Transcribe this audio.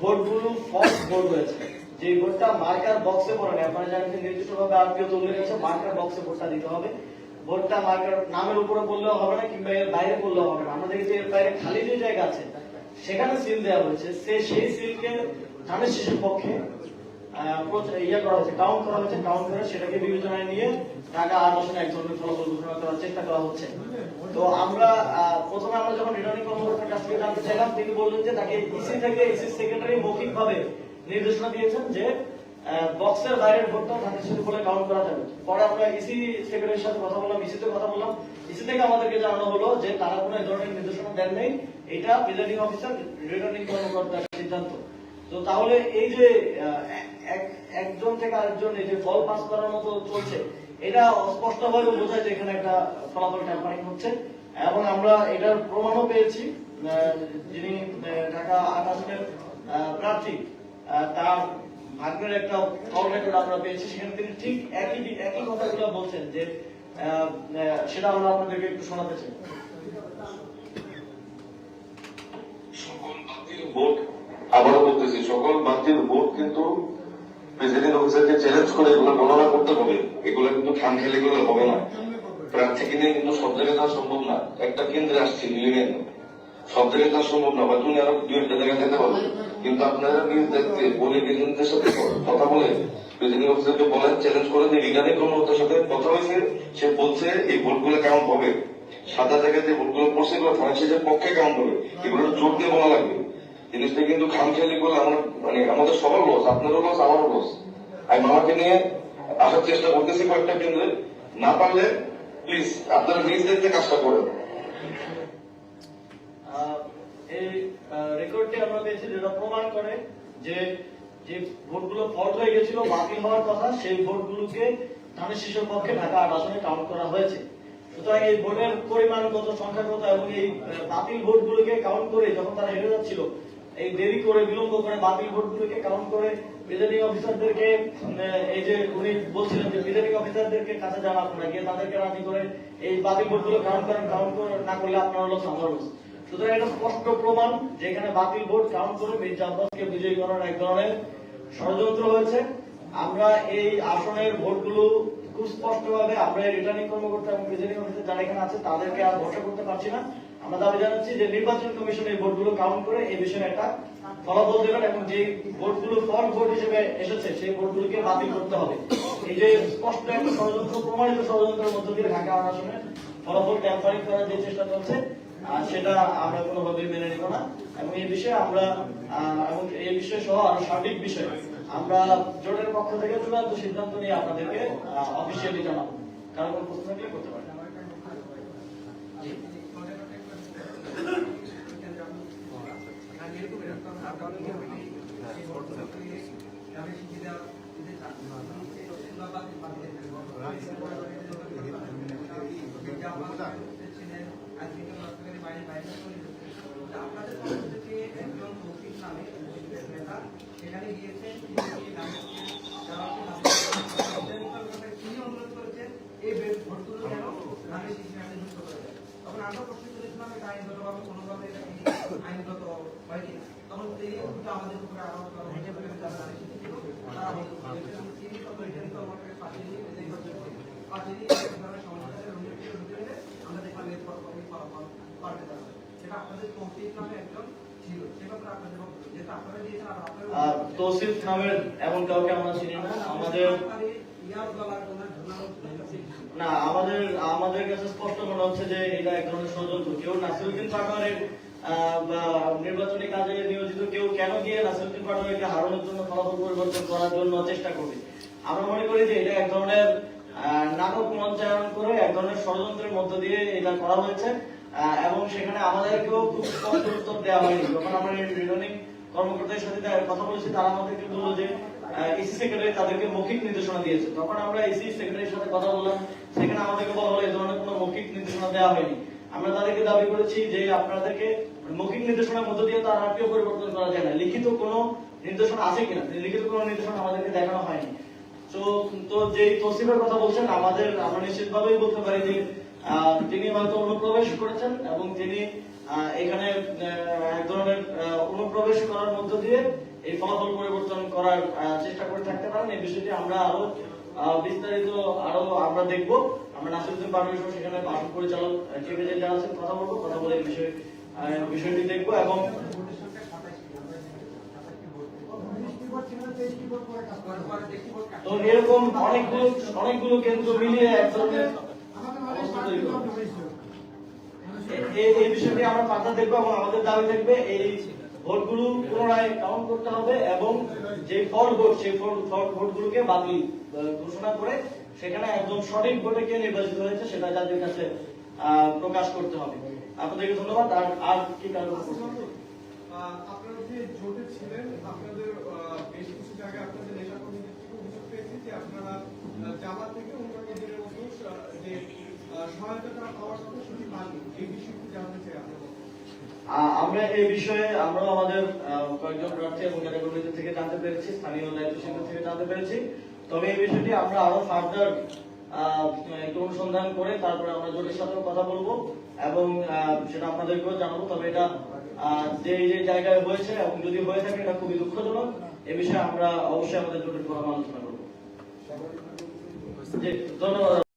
ভোটগুলো false vote হয়েছে। যে ভোটটা মার্কার বক্সে পড়ে না আপনারা জানেন নির্দিষ্টভাবে আত্মীয় মার্কার বক্সে ভোটটা দিতে হবে। ভোটটা মার্কার নামের উপরে হবে না, কিংবা এর বাইরে হবে না। এর বাইরে খালি যে জায়গা আছে, সেখানে সিল দেওয়া হয়েছে। সে সেই সিলকে ধানের শিশুর পক্ষে ইয়ে করা হয়েছে কাউন্ট করা হয়েছে। কাউন্ট করে সেটাকে বিবেচনায় নিয়ে টাকা আট বছরে এক ধরনের ফলাফল ঘোষণা করার চেষ্টা করা হচ্ছে। তো আমরা প্রথমে আমরা যখন রিটার্নিং কর্মকর্তার কাছ থেকে জানতে চাইলাম, তিনি বললেন যে তাকে ইসি থেকে সেক্রেটারি মৌখিক নির্দেশনা দিয়েছেন যে বক্সের বাইরের ভোটটাও ধানের শিশু বলে কাউন্ট করা যাবে। পরে আমরা ইসি সেক্রেটারির সাথে কথা বললাম ইসিতে কথা বললাম। ইসি থেকে আমাদেরকে জানানো হলো যে, তারা কোনো ধরনের নির্দেশনা দেন নেই। এটা প্রিজাইডিং অফিসার রিটার্নিং কর্মকর্তার সিদ্ধান্ত। তো তাহলে এই যে একজন থেকে আরেকজন এই যে ফল পাস করার মতো চলছে, এটা স্পষ্টভাবে বোঝায় যে এখানে একটা ফলাফল ট্যাম্পারিং হচ্ছে। এবং আমরা এটার প্রমাণও পেয়েছি যিনি ঢাকা আট আহ, তার ভাগ্নের একটা কল আমরা পেয়েছি। সেখানে তিনি ঠিক একই একই কথাগুলো বলছেন যে সেটা আমরা আপনাদেরকে একটু শোনাতে চাই। সকল বাতিল ভোট আবারও বলতেছি সকল বাতিল ভোট কিন্তু এগুলো এগুলো কিন্তু খাম খেলে গেলে হবে না। কিন্তু সব জায়গায় সম্ভব না। একটা কেন্দ্রে আসছে সব জায়গায় সম্ভব না বা তুমি আরও দু একটা জায়গায় যেতে পারবে। কিন্তু আপনারা নিজ দেখতে, বলে এজেন্টদের সাথে কথা বলে প্রেসিডেন্ট অফিসারকে বলেন চ্যালেঞ্জ করে যে রিটার্নিং কর্মকর্তার সাথে কথা হয়েছে, সে বলছে এই ভোটগুলো কাউন্ট হবে। সাদা জায়গায় যে ভোটগুলো পড়ছে, এগুলো শেষের পক্ষে কাউন্ট হবে, এগুলো জোর দিয়ে বলা লাগবে। জিনিসটা কিন্তু খামখেয়ালি করলে আমার মানে আমাদের সবার লস আপনারও লস আমারও লস আমি মামাকে নিয়ে আসার চেষ্টা করতেছি কয়েকটা কেন্দ্রে না পারলে প্লিজ আপনারা নিজ দেখতে কাজটা করেন। এই রেকর্ডটি আমরা পেয়েছি যেটা প্রমাণ করে যে যে ভোটগুলো ফল্ট হয়ে গেছিল, বাতিল হওয়ার কথা, সেই ভোটগুলোকে ধানের শিশুর পক্ষে ঢাকা আট আসনে কাউন্ট করা হয়েছে সুতরাং এই ভোটের পরিমাণ, কত সংখ্যা কত এবং এই বাতিল ভোটগুলোকে কাউন্ট করে যখন তারা হেরে যাচ্ছিল, এই দেরি করে বিলম্ব করে বাতিল ভোটগুলোকে কাউন্ট করে প্রিজাইডিং অফিসারদেরকে এই যে উনি বলছিলেন যে প্রিজাইডিং অফিসারদেরকে কাছে যান আপনারা গিয়ে তাদেরকে রাজি করে এই বাতিল ভোটগুলো কাউন্ট করেন কাউন্ট করে না করলে আপনারা হলো loss। সুতরাং এটা স্পষ্ট প্রমাণ যে এখানে বাতিল ভোট কাউন্ট করে মির্জা আব্বাসকে বিজয়ী করার এক ধরনের ষড়যন্ত্র হয়েছে। আমরা এই আসনের ভোটগুলো খুব স্পষ্ট ভাবে আমরা রিটার্নিং কর্মকর্তা এবং প্রিজাইডিং অফিসার যারা এখানে আছে, তাদেরকে আর ভরসা করতে পারছি না। আমরা দাবি জানাচ্ছি যে নির্বাচন কমিশন এই ভোটগুলো কাউন্ট করে এই বিষয়ে একটা ফলাফল দেবেন এবং যে ভোটগুলো ফল ভোট হিসেবে এসেছে, সেই ভোটগুলোকে বাতিল করতে হবে। এই যে স্পষ্ট একটা ষড়যন্ত্র, প্রমাণিত ষড়যন্ত্রের মধ্য দিয়ে ঢাকা আসনে ফলাফল ট্যাম্পারিং করার যে চেষ্টা চলছে সেটা আমরা কোনোভাবেই মেনে নিব না। এবং এই বিষয়ে আমরা এবং এই বিষয় সহ আরও সার্বিক বিষয়, আমরা জোটের পক্ষ থেকে চূড়ান্ত সিদ্ধান্ত নিয়ে আপনাদেরকে অফিসিয়ালি জানাব। কারণ কোনো প্রশ্ন থাকলে করতে পারেন। জি। সেখানে গিয়েছেন তিনি অনুরোধ করেছেন এই ভোটগুলো যেন হয় তিনি আমাদের উপরে আরও হেঁটে ফেলে যারা ধানের সিস্টেম ছিল, তারা আমাদের উপরে হেঁটে ফেলে। তিনি তখন রিটার্নিং কর্মকর্তাকে পাঠিয়ে দিয়ে এই হচ্ছে পাঠিয়ে দিয়ে এই ধরনের সমস্যাটা রুমে ঢুকে ঢুকে গেলে আমরা দেখলাম এর পরবর্তী ফলাফল পাল্টে যাচ্ছে সেটা আপনাদের তৌফিক নামে একজন ছিল সে ব্যাপারে আপনাদের বক্তব্য যেটা আপনারা দিয়েছেন আর আহ, আপনারা তৌসিফ নামের এমন কাউকে আমরা চিনি না। আমাদের না আমাদের আমাদের কাছে স্পষ্ট মনে হচ্ছে যে এটা এক ধরনের ষড়যন্ত্র। কেউ নাসিরুদ্দিন পাটোয়ারের নির্বাচনী কাজে নিয়োজিত কেউ কেন গিয়ে নাসিরুদ্দিন পাটোয়ারিকে হারানোর জন্য ফলাফল পরিবর্তন করার জন্য চেষ্টা করবে? আমরা মনে করি যে এটা এক ধরনের নাটক মঞ্চায়ন করে এক ধরনের ষড়যন্ত্রের মধ্য দিয়ে এটা করা হয়েছে। এবং সেখানে আমাদেরকেও খুব স্পষ্ট উত্তর দেওয়া হয়নি। যখন আমরা রিটার্নিং সাথে কথা বলেছি, তারা আমাদেরকে বলল যে ইসি সেক্রেটারি তাদেরকে মৌখিক নির্দেশনা দিয়েছে। তখন আমরা ইসি সেক্রেটারির সাথে কথা বললাম, সেখানে আমাদেরকে বলা হলো এই ধরনের কোনো মৌখিক নির্দেশনা দেওয়া হয়নি। আমরা তাদেরকে দাবি করেছি যে, আপনাদেরকে মৌখিক নির্দেশনার মধ্য দিয়ে তার পরিবর্তন করা যায় না। লিখিত কোনো নির্দেশনা আছে কিনা? লিখিত কোনো নির্দেশনা আমাদেরকে দেখানো হয়নি। তো তো যে তসিফের কথা বলছেন, আমাদের, আমরা নিশ্চিতভাবেই বলতে পারি যে তিনি হয়তো অনুপ্রবেশ করেছেন এবং তিনি এখানে এক ধরনের অনুপ্রবেশ করার মধ্য দিয়ে এই ফলাফল পরিবর্তন করার চেষ্টা করে থাকতে পারেন এই বিষয়টি আমরা আরও বিস্তারিত আরও আমরা দেখব আমরা নাসিরুদ্দিন পারভেজ সেখানে আসন পরিচালক টিভি যে আছেন, কথা বলব, কথা বলে বিষয় বিষয়টি দেখব এবং। তো এরকম অনেকগুলো অনেকগুলো কেন্দ্র মিলিয়ে এক ধরনের এ- এই বিষয়টি আমরা পাতা দেখব এবং আমাদের দাবি থাকবে এই ভোটগুলো পুনরায় কাউন্ট করতে হবে এবং যে ফল ভোট সেই ফল ভোটগুলোকে বাতিল ঘোষণা করে সেখানে একদম সঠিক ভোটে কে নির্বাচিত হয়েছে সেটা জাতির কাছে আহ, প্রকাশ করতে হবে। আপনাদেরকে ধন্যবাদ। আর আর কি কারণ আহ, আপনারা যে জোটে ছিলেন আপনাদের আহ, বেশ কিছু জায়গায় আপনাদের নেতা কর্মীদের থেকে অভিযোগ পেয়েছি যে আপনারা আহ, জামাত থেকে অন্যান্য দিনের মতো আহ, যে আহ, সহায়তাটা পাওয়ার কথা সেটি পাননি এই বিষয়টি জানতে চাই আপনার মতামত। আহ, আমরা এই বিষয়ে আমরাও আমাদের কয়েকজন প্রার্থী এবং ক্যাটাগরিদের থেকে জানতে পেরেছি, স্থানীয় দায়িত্বশীলদের থেকে জানতে পেরেছি। তবে এই বিষয়টি আমরা আরও ফার্দার একটু অনুসন্ধান করে তারপরে আমরা জোটের সাথেও কথা বলব এবং সেটা আপনাদেরকেও জানাব। তবে এটা যে যে জায়গায় হয়েছে এবং যদি হয়ে থাকে এটা খুবই দুঃখজনক। এ বিষয়ে আমরা অবশ্যই আমাদের জোটের ফোরাম আলোচনা করব। ধন্যবাদ।